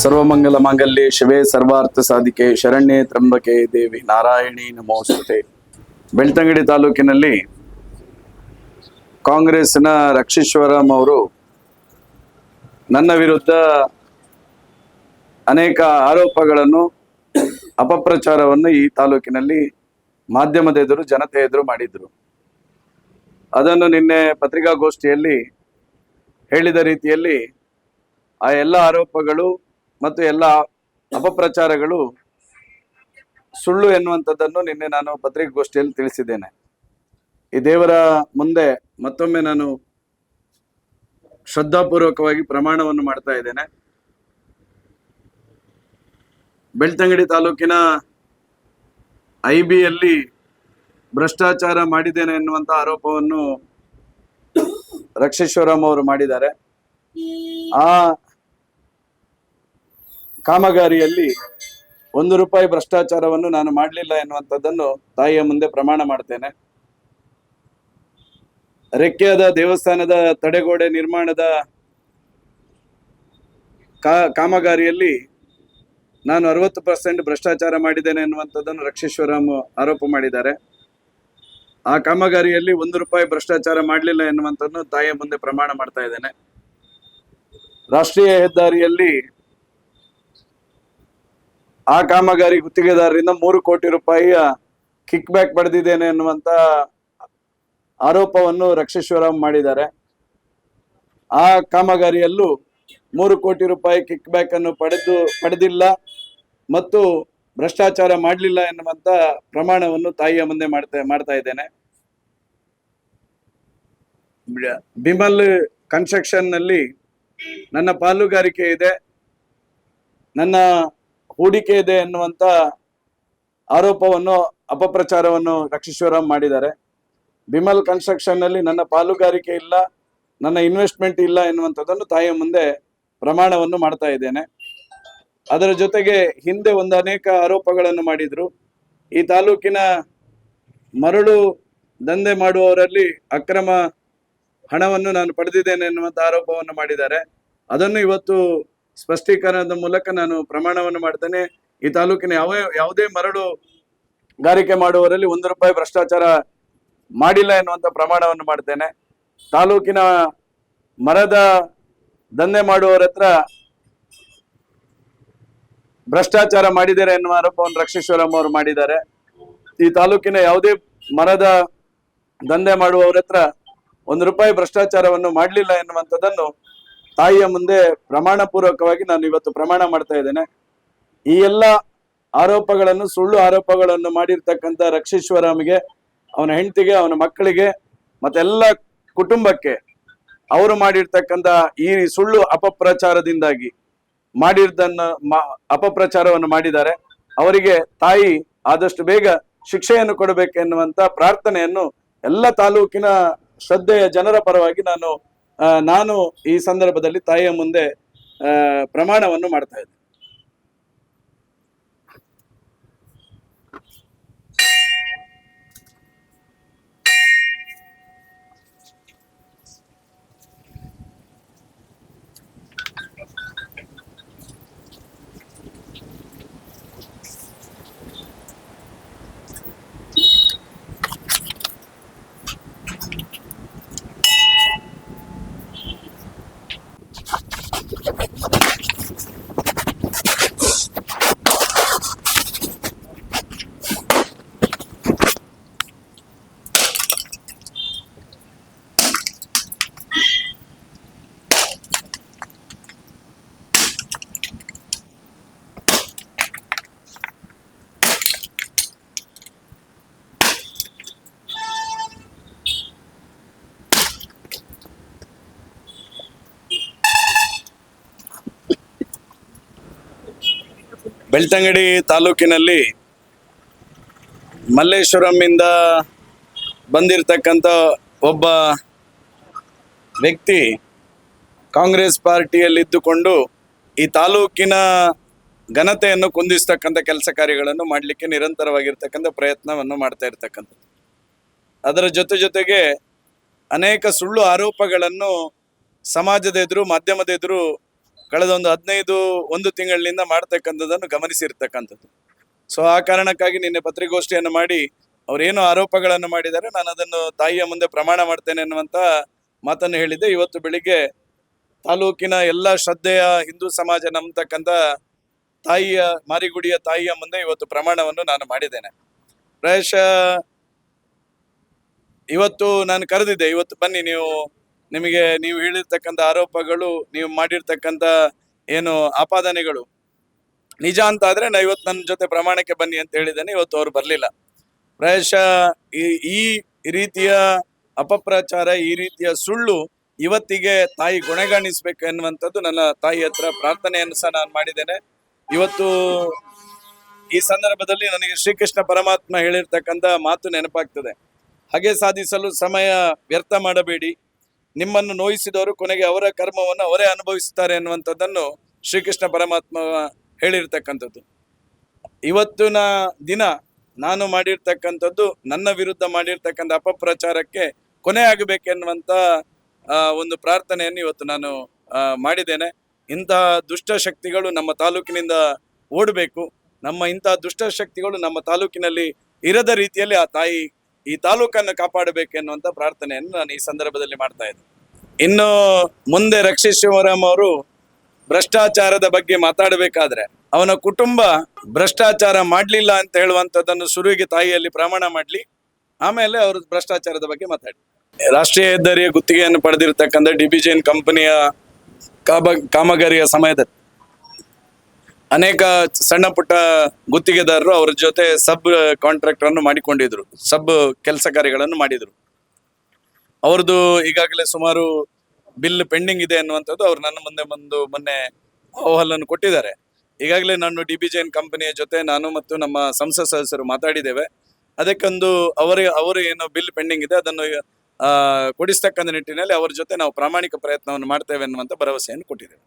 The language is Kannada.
ಸರ್ವಮಂಗಲ ಮಾಂಗಲ್ಯ, ಶಿವೇ ಸರ್ವಾರ್ಥ ಸಾಧಿಕೆ, ಶರಣ್ಯ ತ್ರಂಬಕೆ ದೇವಿ ನಾರಾಯಣಿ ನಮೋಸ್ತುತೆ. ಬೆಳ್ತಂಗಡಿ ತಾಲೂಕಿನಲ್ಲಿ ಕಾಂಗ್ರೆಸ್ನ ರಕ್ಷೇಶ್ವರಂ ಅವರು ನನ್ನ ವಿರುದ್ಧ ಅನೇಕ ಆರೋಪಗಳನ್ನು, ಅಪಪ್ರಚಾರವನ್ನು ಈ ತಾಲೂಕಿನಲ್ಲಿ ಮಾಧ್ಯಮದ ಎದುರು, ಜನತೆ ಎದುರು ಮಾಡಿದ್ರು. ಅದನ್ನು ನಿನ್ನೆ ಪತ್ರಿಕಾಗೋಷ್ಠಿಯಲ್ಲಿ ಹೇಳಿದ ರೀತಿಯಲ್ಲಿ ಆ ಎಲ್ಲ ಆರೋಪಗಳು ಮತ್ತು ಎಲ್ಲ ಅಪಪ್ರಚಾರಗಳು ಸುಳ್ಳು ಎನ್ನುವಂಥದ್ದನ್ನು ನಿನ್ನೆ ನಾನು ಪತ್ರಿಕಾಗೋಷ್ಠಿಯಲ್ಲಿ ತಿಳಿಸಿದ್ದೇನೆ. ಈ ದೇವರ ಮುಂದೆ ಮತ್ತೊಮ್ಮೆ ನಾನು ಶ್ರದ್ಧಾಪೂರ್ವಕವಾಗಿ ಪ್ರಮಾಣವನ್ನು ಮಾಡ್ತಾ ಇದ್ದೇನೆ. ಬೆಳ್ತಂಗಡಿ ತಾಲೂಕಿನ ಐ ಬಿಯಲ್ಲಿ ಭ್ರಷ್ಟಾಚಾರ ಮಾಡಿದ್ದೇನೆ ಎನ್ನುವಂಥ ಆರೋಪವನ್ನು ರಕ್ಷೇಶ್ವರಂ ಅವರು ಮಾಡಿದ್ದಾರೆ. ಆ ಕಾಮಗಾರಿಯಲ್ಲಿ ಒಂದು ರೂಪಾಯಿ ಭ್ರಷ್ಟಾಚಾರವನ್ನು ನಾನು ಮಾಡಲಿಲ್ಲ ಎನ್ನುವಂಥದ್ದನ್ನು ತಾಯಿಯ ಮುಂದೆ ಪ್ರಮಾಣ ಮಾಡ್ತೇನೆ. ರೆಕ್ಕೆಯಾದ ದೇವಸ್ಥಾನದ ತಡೆಗೋಡೆ ನಿರ್ಮಾಣದ ಕಾಮಗಾರಿಯಲ್ಲಿ ನಾನು ಅರವತ್ತು ಪರ್ಸೆಂಟ್ ಭ್ರಷ್ಟಾಚಾರ ಮಾಡಿದ್ದೇನೆ ಎನ್ನುವಂಥದ್ದನ್ನು ರಕ್ಷೇಶ್ವರಂ ಆರೋಪ ಮಾಡಿದ್ದಾರೆ. ಆ ಕಾಮಗಾರಿಯಲ್ಲಿ ಒಂದು ರೂಪಾಯಿ ಭ್ರಷ್ಟಾಚಾರ ಮಾಡಲಿಲ್ಲ ಎನ್ನುವಂಥದ್ದನ್ನು ತಾಯಿಯ ಮುಂದೆ ಪ್ರಮಾಣ ಮಾಡ್ತಾ ಇದ್ದೇನೆ. ರಾಷ್ಟ್ರೀಯ ಹೆದ್ದಾರಿಯಲ್ಲಿ ಆ ಕಾಮಗಾರಿ ಗುತ್ತಿಗೆದಾರರಿಂದ ಮೂರು ಕೋಟಿ ರೂಪಾಯಿಯ ಕಿಕ್ ಬ್ಯಾಕ್ ಪಡೆದಿದ್ದೇನೆ ಎನ್ನುವಂತ ಆರೋಪವನ್ನು ರಕ್ಷೇಶ್ವರಂ ಮಾಡಿದ್ದಾರೆ. ಆ ಕಾಮಗಾರಿಯಲ್ಲೂ ಮೂರು ಕೋಟಿ ರೂಪಾಯಿ ಕಿಕ್ ಬ್ಯಾಕ್ ಅನ್ನು ಪಡೆದು, ಪಡೆದಿಲ್ಲ ಮತ್ತು ಭ್ರಷ್ಟಾಚಾರ ಮಾಡಲಿಲ್ಲ ಎನ್ನುವಂತ ಪ್ರಮಾಣವನ್ನು ತಾಯಿಯ ಮುಂದೆ ಮಾಡ್ತಾ ಮಾಡ್ತಾ ಇದ್ದೇನೆ. ಬಿಮಲ್ ಕನ್ಸ್ಟ್ರಕ್ಷನ್ನಲ್ಲಿ ನನ್ನ ಪಾಲುಗಾರಿಕೆ ಇದೆ. ನನ್ನ ಹೂಡಿಕೆ ಇದೆ ಎನ್ನುವಂತ ಆರೋಪವನ್ನು, ಅಪಪ್ರಚಾರವನ್ನು ರಕ್ಷೀಶ್ವರಂ ಮಾಡಿದ್ದಾರೆ. ಬಿಮಲ್ ಕನ್ಸ್ಟ್ರಕ್ಷನ್ನಲ್ಲಿ ನನ್ನ ಪಾಲುಗಾರಿಕೆ ಇಲ್ಲ, ನನ್ನ ಇನ್ವೆಸ್ಟ್ಮೆಂಟ್ ಇಲ್ಲ ಎನ್ನುವಂಥದ್ದನ್ನು ತಾಯಿಯ ಮುಂದೆ ಪ್ರಮಾಣವನ್ನು ಮಾಡ್ತಾ ಇದ್ದೇನೆ. ಅದರ ಜೊತೆಗೆ ಹಿಂದೆ ಒಂದು ಅನೇಕ ಆರೋಪಗಳನ್ನು ಮಾಡಿದ್ರು. ಈ ತಾಲೂಕಿನ ಮರಳು ದಂಧೆ ಮಾಡುವವರಲ್ಲಿ ಅಕ್ರಮ ಹಣವನ್ನು ನಾನು ಪಡೆದಿದ್ದೇನೆ ಎನ್ನುವಂಥ ಆರೋಪವನ್ನು ಮಾಡಿದ್ದಾರೆ. ಅದನ್ನು ಇವತ್ತು ಸ್ಪಷ್ಟೀಕರಣದ ಮೂಲಕ ನಾನು ಪ್ರಮಾಣವನ್ನು ಮಾಡ್ತೇನೆ. ಈ ತಾಲೂಕಿನ ಯಾವ, ಯಾವುದೇ ಮರಳು ಗಾರಿಕೆ ಮಾಡುವವರಲ್ಲಿ ಒಂದು ರೂಪಾಯಿ ಭ್ರಷ್ಟಾಚಾರ ಮಾಡಿಲ್ಲ ಎನ್ನುವಂತ ಪ್ರಮಾಣವನ್ನು ಮಾಡ್ತೇನೆ. ತಾಲೂಕಿನ ಮರದ ದಂಧೆ ಮಾಡುವವರ ಹತ್ರ ಭ್ರಷ್ಟಾಚಾರ ಮಾಡಿದ್ದಾರೆ ಎನ್ನುವ ಆರೋಪವನ್ನು ರಕ್ಷೇಶ್ವರಂ ಅವರು ಮಾಡಿದ್ದಾರೆ. ಈ ತಾಲೂಕಿನ ಯಾವುದೇ ಮರದ ದಂಧೆ ಮಾಡುವವರ ಹತ್ರ ಒಂದು ರೂಪಾಯಿ ಭ್ರಷ್ಟಾಚಾರವನ್ನು ಮಾಡಲಿಲ್ಲ ಎನ್ನುವಂಥದ್ದನ್ನು ತಾಯಿಯ ಮುಂದೆ ಪ್ರಮಾಣ ಪೂರ್ವಕವಾಗಿ ನಾನು ಇವತ್ತು ಪ್ರಮಾಣ ಮಾಡ್ತಾ ಇದ್ದೇನೆ. ಈ ಎಲ್ಲ ಆರೋಪಗಳನ್ನು, ಸುಳ್ಳು ಆರೋಪಗಳನ್ನು ಮಾಡಿರ್ತಕ್ಕಂಥ ರಕ್ಷೇಶ್ವರಾಮಿಗೆ ಅವನ ಹೆಂಡತಿಗೆ, ಅವನ ಮಕ್ಕಳಿಗೆ, ಮತ್ತೆಲ್ಲ ಕುಟುಂಬಕ್ಕೆ ಅವರು ಮಾಡಿರ್ತಕ್ಕಂಥ ಈ ಸುಳ್ಳು ಅಪಪ್ರಚಾರದಿಂದಾಗಿ ಮಾಡಿರ್ದನ್ನ ಅಪಪ್ರಚಾರವನ್ನು ಮಾಡಿದ್ದಾರೆ. ಅವರಿಗೆ ತಾಯಿ ಆದಷ್ಟು ಬೇಗ ಶಿಕ್ಷೆಯನ್ನು ಕೊಡಬೇಕೆನ್ನುವಂತ ಪ್ರಾರ್ಥನೆಯನ್ನು ಎಲ್ಲ ತಾಲೂಕಿನ ಶ್ರದ್ಧೆಯ ಜನರ ಪರವಾಗಿ ನಾನು ನಾನು ಈ ಸಂದರ್ಭದಲ್ಲಿ ತಾಯಿಯ ಮುಂದೆ ಪ್ರಮಾಣವನ್ನು ಮಾಡ್ತಾ ಇದ್ದೇನೆ ಬೆಳ್ತಂಗಡಿ ತಾಲೂಕಿನಲ್ಲಿ ಮಲ್ಲೇಶ್ವರಂನಿಂದ ಬಂದಿರತಕ್ಕಂಥ ಒಬ್ಬ ವ್ಯಕ್ತಿ ಕಾಂಗ್ರೆಸ್ ಪಾರ್ಟಿಯಲ್ಲಿದ್ದುಕೊಂಡು ಈ ತಾಲೂಕಿನ ಘನತೆಯನ್ನು ಕುಂದಿಸ್ತಕ್ಕಂಥ ಕೆಲಸ ಕಾರ್ಯಗಳನ್ನು ಮಾಡಲಿಕ್ಕೆ ನಿರಂತರವಾಗಿರ್ತಕ್ಕಂಥ ಪ್ರಯತ್ನವನ್ನು ಮಾಡ್ತಾ ಇರ್ತಕ್ಕಂಥದ್ದು. ಅದರ ಜೊತೆ ಜೊತೆಗೆ ಅನೇಕ ಸುಳ್ಳು ಆರೋಪಗಳನ್ನು ಸಮಾಜದ ಎದುರು, ಮಾಧ್ಯಮದ ಎದುರು ಕಳೆದ ಒಂದು ಹದಿನೈದು, ಒಂದು ತಿಂಗಳಿನಿಂದ ಮಾಡ್ತಕ್ಕಂಥದ್ದನ್ನು ಗಮನಿಸಿರ್ತಕ್ಕಂಥದ್ದು. ಸೊ ಆ ಕಾರಣಕ್ಕಾಗಿ ನಿನ್ನೆ ಪತ್ರಿಕೋಷ್ಠಿಯನ್ನು ಮಾಡಿ ಅವರೇನು ಆರೋಪಗಳನ್ನು ಮಾಡಿದ್ದಾರೆ, ನಾನು ಅದನ್ನು ತಾಯಿಯ ಮುಂದೆ ಪ್ರಮಾಣ ಮಾಡ್ತೇನೆ ಅನ್ನುವಂಥ ಮಾತನ್ನು ಹೇಳಿದ್ದೆ. ಇವತ್ತು ಬೆಳಿಗ್ಗೆ ತಾಲೂಕಿನ ಎಲ್ಲ ಶ್ರದ್ಧೆಯ ಹಿಂದೂ ಸಮಾಜ ನಂಬತಕ್ಕಂಥ ತಾಯಿಯ, ಮಾರಿಗುಡಿಯ ತಾಯಿಯ ಮುಂದೆ ಇವತ್ತು ಪ್ರಮಾಣವನ್ನು ನಾನು ಮಾಡಿದ್ದೇನೆ. ಪ್ರಾಯಶಃ ಇವತ್ತು ನಾನು ಕರೆದಿದ್ದೆ, ಇವತ್ತು ಬನ್ನಿ ನೀವು ನಿಮಗೆ ನೀವು ಹೇಳಿರ್ತಕ್ಕಂಥ ಆರೋಪಗಳು, ನೀವು ಮಾಡಿರ್ತಕ್ಕಂಥ ಏನು ಆಪಾದನೆಗಳು, ನಿಜ ಅಂತ ಆದರೆ ನಾ ಇವತ್ತು ನನ್ನ ಜೊತೆ ಪ್ರಮಾಣಕ್ಕೆ ಬನ್ನಿ ಅಂತ ಹೇಳಿದ್ದೇನೆ, ಇವತ್ತು ಅವರು ಬರಲಿಲ್ಲ. ಪ್ರಾಯಶಃ ಈ ರೀತಿಯ ಅಪಪ್ರಚಾರ, ಈ ರೀತಿಯ ಸುಳ್ಳು ಇವತ್ತಿಗೆ ತಾಯಿ ಗುಣಗಾಣಿಸ್ಬೇಕು ಎನ್ನುವಂಥದ್ದು ನನ್ನ ತಾಯಿ ಹತ್ರ ಪ್ರಾರ್ಥನೆಯನ್ನು ಸಹ ನಾನು ಮಾಡಿದ್ದೇನೆ. ಇವತ್ತು ಈ ಸಂದರ್ಭದಲ್ಲಿ ನನಗೆ ಶ್ರೀಕೃಷ್ಣ ಪರಮಾತ್ಮ ಹೇಳಿರ್ತಕ್ಕಂಥ ಮಾತು ನೆನಪಾಗ್ತದೆ. ಹಾಗೆ ಸಾಧಿಸಲು ಸಮಯ ವ್ಯರ್ಥ ಮಾಡಬೇಡಿ. ನಿಮ್ಮನ್ನು ನೋಯಿಸಿದವರು ಕೊನೆಗೆ ಅವರ ಕರ್ಮವನ್ನು ಅವರೇ ಅನುಭವಿಸುತ್ತಾರೆ ಅನ್ನುವಂಥದ್ದನ್ನು ಶ್ರೀಕೃಷ್ಣ ಪರಮಾತ್ಮ ಹೇಳಿರ್ತಕ್ಕಂಥದ್ದು. ಇವತ್ತಿನ ದಿನ ನಾನು ಮಾಡಿರ್ತಕ್ಕಂಥದ್ದು ನನ್ನ ವಿರುದ್ಧ ಮಾಡಿರ್ತಕ್ಕಂಥ ಅಪಪ್ರಚಾರಕ್ಕೆ ಕೊನೆ ಆಗಬೇಕೆನ್ನುವಂತ ಆ, ಒಂದು ಪ್ರಾರ್ಥನೆಯನ್ನು ಇವತ್ತು ನಾನು ಮಾಡಿದ್ದೇನೆ. ಇಂತಹ ದುಷ್ಟಶಕ್ತಿಗಳು ನಮ್ಮ ತಾಲೂಕಿನಿಂದ ಓಡಬೇಕು. ನಮ್ಮ ಇಂತಹ ದುಷ್ಟಶಕ್ತಿಗಳು ನಮ್ಮ ತಾಲೂಕಿನಲ್ಲಿ ಇರದ ರೀತಿಯಲ್ಲಿ ಆ ತಾಯಿ ಈ ತಾಲೂಕನ್ನು ಕಾಪಾಡಬೇಕೆನ್ನುವಂತ ಪ್ರಾರ್ಥನೆಯನ್ನು ನಾನು ಈ ಸಂದರ್ಭದಲ್ಲಿ ಮಾಡ್ತಾ ಇದ್ದೆ. ಇನ್ನು ಮುಂದೆ ರಕ್ಷಿತ್ ಶಿವರಾಮ್ ಅವರು ಭ್ರಷ್ಟಾಚಾರದ ಬಗ್ಗೆ ಮಾತಾಡಬೇಕಾದ್ರೆ ಅವನ ಕುಟುಂಬ ಭ್ರಷ್ಟಾಚಾರ ಮಾಡಲಿಲ್ಲ ಅಂತ ಹೇಳುವಂಥದ್ದನ್ನು ಶುರುವಿಗೆ ತಾಯಿಯಲ್ಲಿ ಪ್ರಮಾಣ ಮಾಡಲಿ, ಆಮೇಲೆ ಅವರು ಭ್ರಷ್ಟಾಚಾರದ ಬಗ್ಗೆ ಮಾತಾಡಿ. ರಾಷ್ಟ್ರೀಯ ಹೆದ್ದಾರಿಯ ಗುತ್ತಿಗೆಯನ್ನು ಪಡೆದಿರತಕ್ಕಂಥ ಡಿಬಿಜೆನ್ ಕಂಪನಿಯ ಕಾಮ ಕಾಮಗಾರಿಯ ಸಮಯದಲ್ಲಿ ಅನೇಕ ಸಣ್ಣ ಪುಟ್ಟ ಗುತ್ತಿಗೆದಾರರು ಅವರ ಜೊತೆ ಸಬ್ ಕಾಂಟ್ರಾಕ್ಟರ್ ಅನ್ನು ಮಾಡಿಕೊಂಡಿದ್ರು, ಸಬ್ ಕೆಲಸ ಕಾರ್ಯಗಳನ್ನು ಮಾಡಿದ್ರು. ಅವ್ರದ್ದು ಈಗಾಗಲೇ ಸುಮಾರು ಬಿಲ್ ಪೆಂಡಿಂಗ್ ಇದೆ ಅನ್ನುವಂಥದ್ದು ಅವ್ರು ನನ್ನ ಮುಂದೆ ಬಂದು ಮೊನ್ನೆ ಅಹವಾಲನ್ನು ಕೊಟ್ಟಿದ್ದಾರೆ. ಈಗಾಗಲೇ ನಾನು ಡಿ ಬಿ ಜೈನ್ ಕಂಪನಿಯ ಜೊತೆ ನಾನು ಮತ್ತು ನಮ್ಮ ಸಂಸದ ಸದಸ್ಯರು ಮಾತಾಡಿದ್ದೇವೆ. ಅದಕ್ಕೊಂದು ಅವರ, ಅವರು ಏನು ಬಿಲ್ ಪೆಂಡಿಂಗ್ ಇದೆ, ಅದನ್ನು ಕೊಡಿಸ್ತಕ್ಕಂಥ ನಿಟ್ಟಿನಲ್ಲಿ ಅವರ ಜೊತೆ ನಾವು ಪ್ರಾಮಾಣಿಕ ಪ್ರಯತ್ನವನ್ನು ಮಾಡ್ತೇವೆ ಅನ್ನುವಂಥ ಭರವಸೆಯನ್ನು ಕೊಟ್ಟಿದ್ದೇವೆ.